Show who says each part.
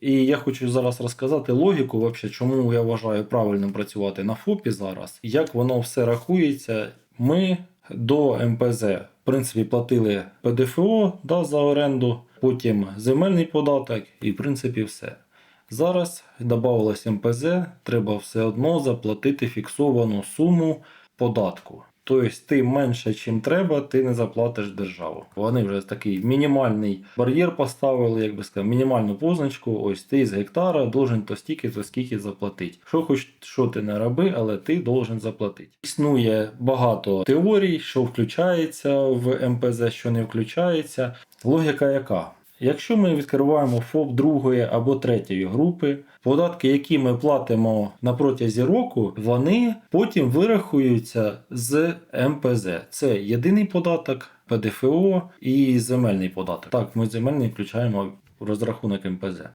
Speaker 1: І я хочу зараз розказати логіку, вообще, чому я вважаю правильним працювати на ФОПі зараз, як воно все рахується. Ми до МПЗ, в принципі, платили ПДФО да, за оренду, потім земельний податок і, в принципі, все. Зараз додавалось МПЗ, треба все одно заплатити фіксовану суму податку. Тобто ти менше, чим треба, ти не заплатиш державу. Вони вже такий мінімальний бар'єр поставили, як би сказати, мінімальну позначку. Ось ти з гектара должен то стільки, то скільки заплатити. Що хоч що ти не роби, але ти должен заплатити. Існує багато теорій, що включається в МПЗ, що не включається. Логіка яка? Якщо ми відкриваємо ФОП другої або третьої групи, податки, які ми платимо на протязі року, вони потім вирахуються з МПЗ. Це єдиний податок, ПДФО і земельний податок. Так, ми земельний включаємо в розрахунок МПЗ.